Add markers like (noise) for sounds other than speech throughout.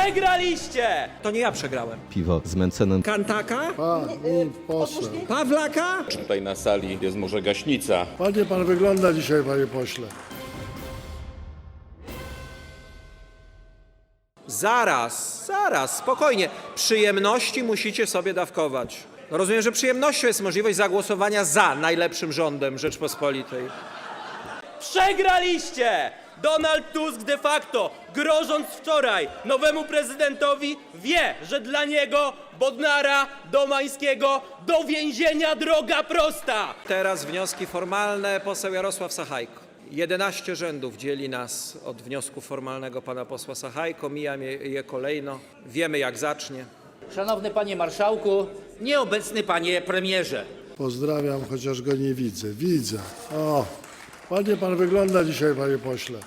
Przegraliście! To nie ja przegrałem. piwo z Mencenem. Kantaka? Pani poseł. Pawlaka? Tutaj na sali jest może gaśnica. Ładnie pan wygląda dzisiaj, panie pośle. Zaraz, zaraz, spokojnie. Przyjemności musicie sobie dawkować. No rozumiem, że przyjemnością jest możliwość zagłosowania za najlepszym rządem Rzeczpospolitej. Przegraliście! Donald Tusk de facto, grożąc wczoraj nowemu prezydentowi, wie, że dla niego, Bodnara, Domańskiego, do więzienia droga prosta! Teraz wnioski formalne. Poseł Jarosław Sachajko. 11 rzędów dzieli nas od wniosku formalnego pana posła Sachajko. Mijam je, je kolejno. Wiemy jak zacznie. Szanowny panie marszałku, nieobecny panie premierze. Pozdrawiam, chociaż go nie widzę. Widzę. O, ładnie pan wygląda dzisiaj, panie pośle.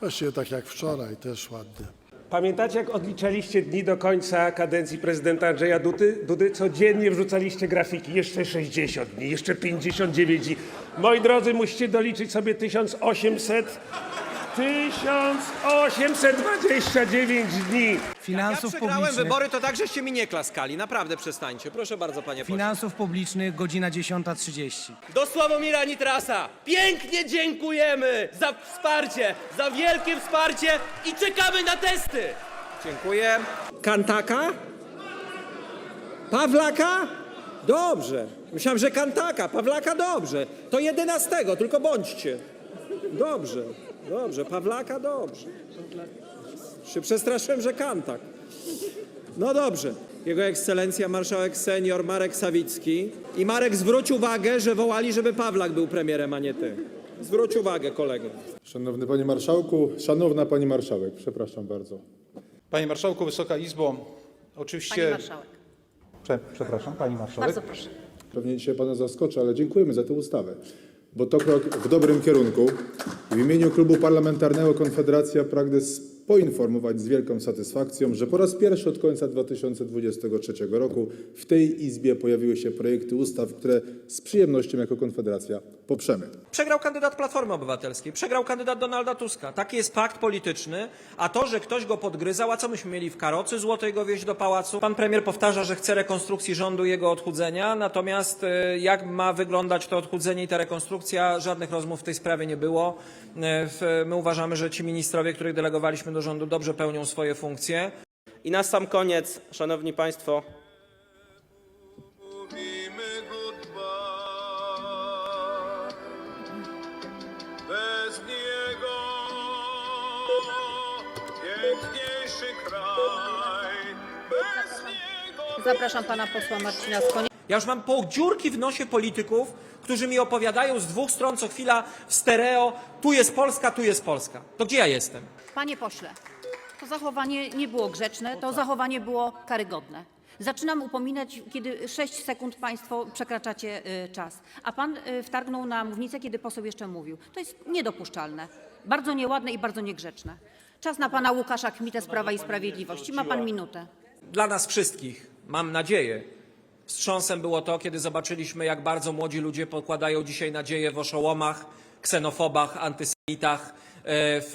Właściwie tak jak wczoraj, też ładnie. Pamiętacie, jak odliczaliście dni do końca kadencji prezydenta Andrzeja Dudy? Dudy codziennie wrzucaliście grafiki. Jeszcze 60 dni, jeszcze 59 dni. Moi drodzy, musicie doliczyć sobie 1800... 1829 dni. Ja Finansów przegrałem publicznych, wybory, to tak, żeście mi nie klaskali. Naprawdę przestańcie. Proszę bardzo, panie pośle. finansów publicznych, godzina 10.30. Do Sławomira Nitrasa pięknie dziękujemy za wsparcie, za wielkie wsparcie i czekamy na testy! Dziękuję. Kantaka? Pawlaka? Dobrze. Myślałem, że Kantaka. Pawlaka dobrze. To 11, tylko bądźcie. Dobrze, dobrze. Pawlaka dobrze. Się przestraszyłem, że Kantak. No dobrze. Jego ekscelencja marszałek senior Marek Sawicki. I Marek zwróć uwagę, że wołali, żeby Pawlak był premierem, a nie ty. Zwróć uwagę, kolego. Szanowny Panie Marszałku, Szanowna Pani Marszałek, przepraszam bardzo. Panie Marszałku, Wysoka Izbo, oczywiście... Pani marszałek. Prze, przepraszam, Pani Marszałek. Bardzo proszę. Pewnie dzisiaj Pana zaskoczę, ale dziękujemy za tę ustawę, bo to krok w dobrym kierunku. W imieniu Klubu Parlamentarnego Konfederacja pragnę poinformować z wielką satysfakcją, że po raz pierwszy od końca 2023 roku w tej Izbie pojawiły się projekty ustaw, które z przyjemnością jako Konfederacja poprzemy. Przegrał kandydat Platformy Obywatelskiej, przegrał kandydat Donalda Tuska. Taki jest fakt polityczny, a to, że ktoś go podgryzał, a co myśmy mieli w karocy złotej go wieźć do pałacu? Pan premier powtarza, że chce rekonstrukcji rządu i jego odchudzenia, natomiast e, jak ma wyglądać to odchudzenie i ta rekonstrukcja, żadnych rozmów w tej sprawie nie było. W- My uważamy, że ci ministrowie, których delegowaliśmy do rządu, dobrze pełnią swoje funkcje. I na sam koniec, szanowni państwo, Mówimy goodbye. Bez niego piękniejszy kraj. Bez niego Zapraszam pana posła Marcina Skonia. Ja już mam pół dziurki w nosie polityków, którzy mi opowiadają z dwóch stron co chwila w stereo, tu jest Polska, tu jest Polska. To gdzie ja jestem? Panie pośle, to zachowanie nie było grzeczne, to zachowanie było karygodne. Zaczynam upominać, kiedy 6 sekund państwo przekraczacie y, czas, a pan y, wtargnął na mównicę, kiedy poseł jeszcze mówił. To jest niedopuszczalne, bardzo nieładne i bardzo niegrzeczne. Czas na pana Łukasza Kmitę z Prawa i Sprawiedliwości. Ma pan minutę. Dla nas wszystkich, mam nadzieję, wstrząsem było to, kiedy zobaczyliśmy, jak bardzo młodzi ludzie pokładają dzisiaj nadzieję w oszołomach, ksenofobach, antysemitach e, w,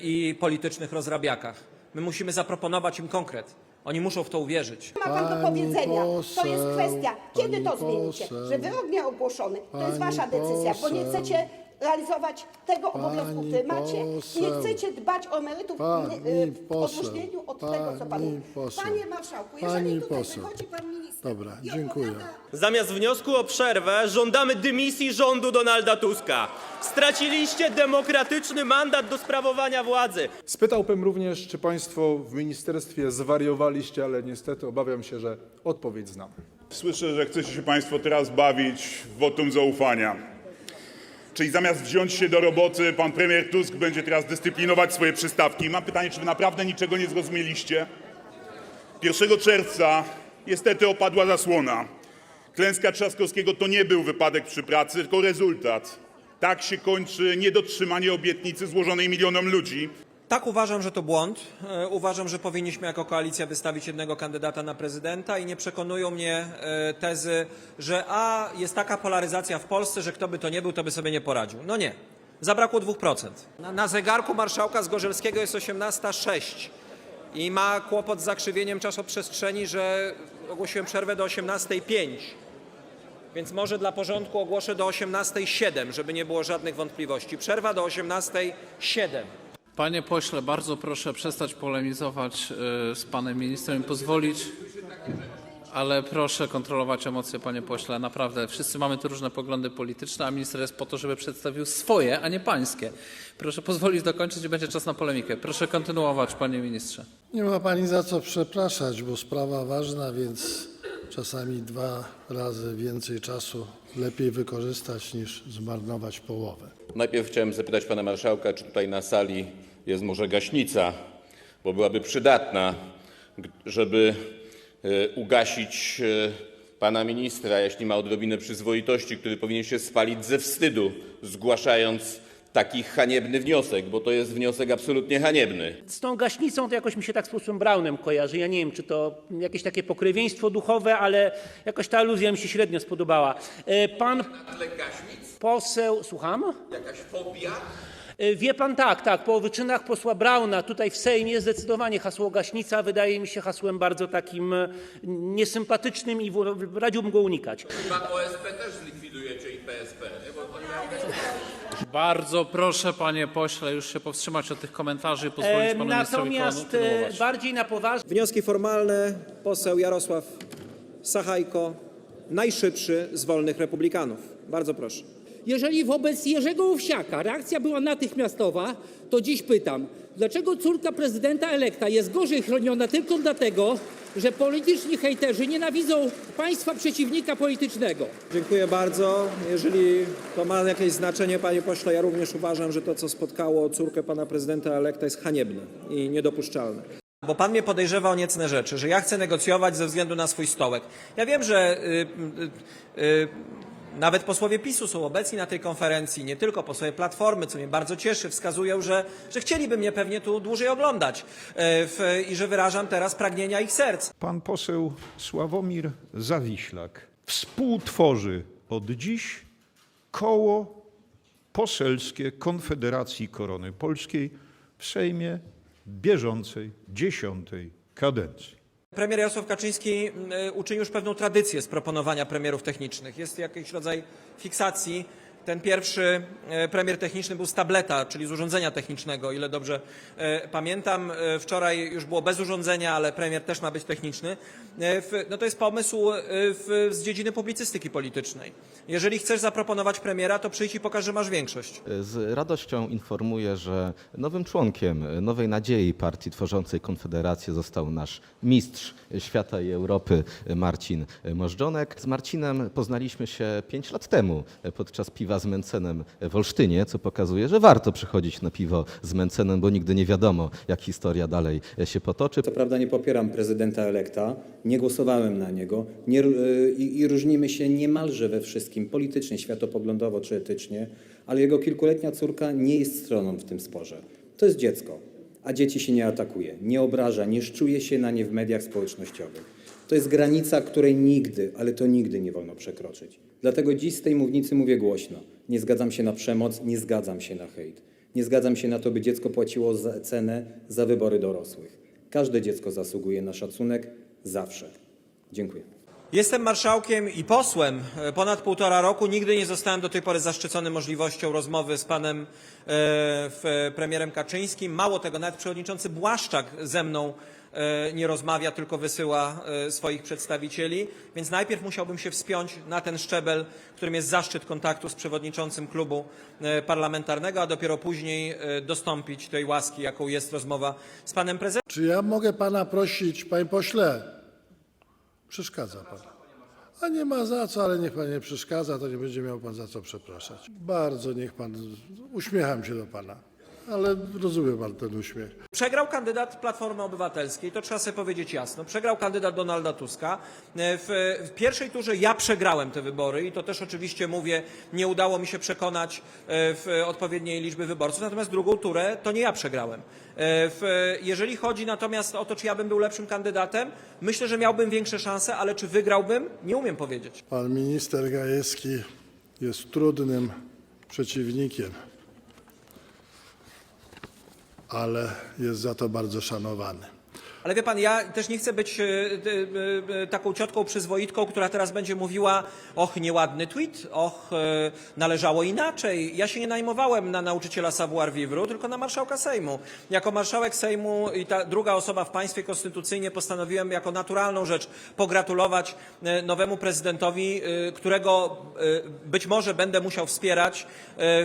i politycznych rozrabiakach. My musimy zaproponować im konkret. Oni muszą w to uwierzyć. Ma pan do powiedzenia. To jest kwestia, kiedy to zmienicie? Że wyrok miał ogłoszony. To jest wasza decyzja, bo nie chcecie realizować tego Pani obowiązku, który macie. Nie poseł. chcecie dbać o emerytów Pani y, w poseł. odróżnieniu od tego, co pan Pani mówi. poseł. Panie marszałku, Pani jeżeli tutaj poseł. wychodzi pan minister Dobra, i dziękuję. opowiada zamiast wniosku o przerwę żądamy dymisji rządu Donalda Tuska. Straciliście demokratyczny mandat do sprawowania władzy. Spytałbym również, czy Państwo w ministerstwie zwariowaliście, ale niestety obawiam się, że odpowiedź znam. Słyszę, że chcecie się Państwo teraz bawić w wotum zaufania. Czyli zamiast wziąć się do roboty, pan premier Tusk będzie teraz dyscyplinować swoje przystawki. Mam pytanie, czy wy naprawdę niczego nie zrozumieliście? 1 czerwca niestety opadła zasłona. Klęska Trzaskowskiego to nie był wypadek przy pracy, tylko rezultat. Tak się kończy niedotrzymanie obietnicy złożonej milionom ludzi. Tak, uważam, że to błąd. E, Uważam, że powinniśmy jako koalicja wystawić jednego kandydata na prezydenta i nie przekonują mnie e, tezy, że a jest taka polaryzacja w Polsce, że kto by to nie był, to by sobie nie poradził. No nie. Zabrakło 2%. Na, na zegarku marszałka Zgorzelskiego jest 18.06. i ma kłopot z zakrzywieniem czasoprzestrzeni, że ogłosiłem przerwę do 18.05. Więc może dla porządku ogłoszę do 18.07, żeby nie było żadnych wątpliwości. Przerwa do 18.07. Panie pośle, bardzo proszę przestać polemizować y, z panem ministrem i pozwolić, ale proszę kontrolować emocje, panie pośle. Naprawdę, wszyscy mamy tu różne poglądy polityczne, a minister jest po to, żeby przedstawił swoje, a nie pańskie. Proszę pozwolić dokończyć i będzie czas na polemikę. Proszę kontynuować, panie ministrze. Nie ma pani za co przepraszać, bo sprawa ważna, więc czasami dwa razy więcej czasu lepiej wykorzystać niż zmarnować połowę. Najpierw chciałem zapytać pana marszałka, czy tutaj na sali jest może gaśnica, bo byłaby przydatna, żeby e, ugasić e, pana ministra, jeśli ma odrobinę przyzwoitości, który powinien się spalić ze wstydu, zgłaszając taki haniebny wniosek, bo to jest wniosek absolutnie haniebny. Z tą gaśnicą to jakoś mi się tak z posłem Braunem kojarzy. Ja nie wiem, czy to jakieś takie pokrewieństwo duchowe, ale jakoś ta aluzja mi się średnio spodobała. E, Pan poseł, słucham? Jakaś fobia? E, Wie pan tak, tak, po wyczynach posła Brauna tutaj w Sejmie zdecydowanie hasło gaśnica wydaje mi się hasłem bardzo takim e, niesympatycznym i radziłbym go unikać. Chyba OSP też zlikwidujecie i PSP, nie? Bo to Bardzo proszę, panie pośle, już się powstrzymać od tych komentarzy i pozwolić E, panu ministrowi Natomiast e, kontynuować. bardziej na poważnie. Wnioski formalne. Poseł Jarosław Sachajko, najszybszy z wolnych republikanów. Bardzo proszę. Jeżeli wobec Jerzego Owsiaka reakcja była natychmiastowa, to dziś pytam, dlaczego córka prezydenta elekta jest gorzej chroniona tylko dlatego, że polityczni hejterzy nienawidzą państwa przeciwnika politycznego? Dziękuję bardzo. Jeżeli to ma jakieś znaczenie, panie pośle, ja również uważam, że to, co spotkało córkę pana prezydenta elekta jest haniebne i niedopuszczalne. Bo pan mnie podejrzewa o niecne rzeczy, że ja chcę negocjować ze względu na swój stołek. Ja wiem, że y, y, y, nawet posłowie PiSu są obecni na tej konferencji, nie tylko posłowie Platformy, co mnie bardzo cieszy, wskazują, że, że chcieliby mnie pewnie tu dłużej oglądać y, w, i że wyrażam teraz pragnienia ich serc. Pan poseł Sławomir Zawiślak współtworzy od dziś koło poselskie Konfederacji Korony Polskiej w Sejmie bieżącej dziesiątej kadencji. Premier Jarosław Kaczyński y, uczynił już pewną tradycję z proponowania premierów technicznych. Jest jakiś rodzaj fiksacji. Ten pierwszy y, premier techniczny był z tableta, czyli z urządzenia technicznego, ile dobrze y, pamiętam. Y, Wczoraj już było bez urządzenia, ale premier też ma być techniczny. No to jest pomysł z dziedziny publicystyki politycznej. Jeżeli chcesz zaproponować premiera, to przyjdź i pokaż, że masz większość. Z radością informuję, że nowym członkiem Nowej Nadziei partii tworzącej Konfederację został nasz mistrz świata i Europy Marcin Możdżonek. Z Marcinem poznaliśmy się pięć lat temu podczas piwa z Mencenem w Olsztynie, co pokazuje, że warto przychodzić na piwo z Mencenem, bo nigdy nie wiadomo, jak historia dalej się potoczy. Co prawda nie popieram prezydenta elekta, nie głosowałem na niego nie, y, i, i różnimy się niemalże we wszystkim, politycznie, światopoglądowo czy etycznie, ale jego kilkuletnia córka nie jest stroną w tym sporze. To jest dziecko, a dzieci się nie atakuje, nie obraża, nie szczuje się na nie w mediach społecznościowych. To jest granica, której nigdy, ale to nigdy nie wolno przekroczyć. Dlatego dziś z tej mównicy mówię głośno. Nie zgadzam się na przemoc, nie zgadzam się na hejt. Nie zgadzam się na to, by dziecko płaciło za cenę za wybory dorosłych. Każde dziecko zasługuje na szacunek zawsze. Dziękuję. Jestem marszałkiem i posłem e, ponad półtora roku. Nigdy nie zostałem do tej pory zaszczycony możliwością rozmowy z panem e, w, premierem Kaczyńskim. Mało tego, nawet przewodniczący Błaszczak ze mną e, nie rozmawia, tylko wysyła e, swoich przedstawicieli. Więc najpierw musiałbym się wspiąć na ten szczebel, którym jest zaszczyt kontaktu z przewodniczącym klubu e, parlamentarnego, a dopiero później e, dostąpić tej łaski, jaką jest rozmowa z panem prezydentem. Czy ja mogę pana prosić, panie pośle? Przeszkadza pan. A nie ma za co, ale niech pan nie przeszkadza, to nie będzie miał pan za co przepraszać. Bardzo niech pan, uśmiecham się do pana, ale rozumie pan ten uśmiech. Przegrał kandydat Platformy Obywatelskiej, to trzeba sobie powiedzieć jasno. Przegrał kandydat Donalda Tuska. E, W, w pierwszej turze ja przegrałem te wybory i to też oczywiście mówię, nie udało mi się przekonać e, w odpowiedniej liczby wyborców. Natomiast drugą turę to nie ja przegrałem. E, W, jeżeli chodzi natomiast o to, czy ja bym był lepszym kandydatem, myślę, że miałbym większe szanse, ale czy wygrałbym, nie umiem powiedzieć. Pan minister Gajewski jest trudnym przeciwnikiem, ale jest za to bardzo szanowany. Ale wie pan, ja też nie chcę być e, e, e, taką ciotką przyzwoitką, która teraz będzie mówiła, och, nieładny tweet, och, e, należało inaczej. Ja się nie najmowałem na nauczyciela savoir vivre, tylko na marszałka Sejmu. Jako marszałek Sejmu i ta druga osoba w państwie konstytucyjnie postanowiłem jako naturalną rzecz pogratulować e, nowemu prezydentowi, e, którego e, być może będę musiał wspierać e,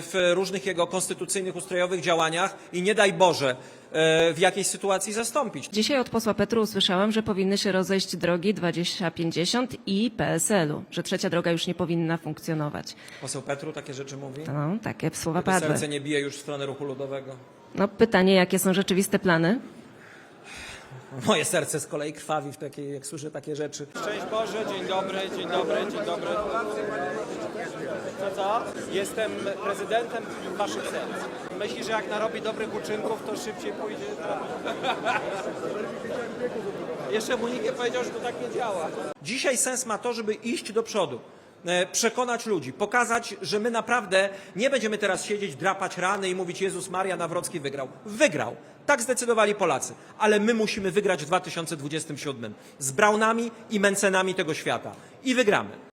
w różnych jego konstytucyjnych, ustrojowych działaniach i nie daj Boże w jakiejś sytuacji zastąpić. Dzisiaj od posła Petru usłyszałam, że powinny się rozejść drogi 2050 i PSL-u, że trzecia droga już nie powinna funkcjonować. Poseł Petru takie rzeczy mówi? No, takie słowa Jego padły. serce nie bije już w stronę ruchu ludowego. No, pytanie, jakie są rzeczywiste plany? Moje serce z kolei krwawi, w takiej, jak słyszę takie rzeczy. Szczęść Boże, dzień dobry, dzień dobry, dzień dobry. Co? Jestem prezydentem waszych serc. Myśli, że jak narobi dobrych uczynków, to szybciej pójdzie. (laughs) Jeszcze mu nikt nie powiedział, że to tak nie działa. Dzisiaj sens ma to, żeby iść do przodu. e, Przekonać ludzi, pokazać, że my naprawdę nie będziemy teraz siedzieć, drapać rany i mówić Jezus Maria Nawrocki wygrał. Wygrał. Tak zdecydowali Polacy. Ale my musimy wygrać w 2027 z Braunami i Mencenami tego świata. I wygramy.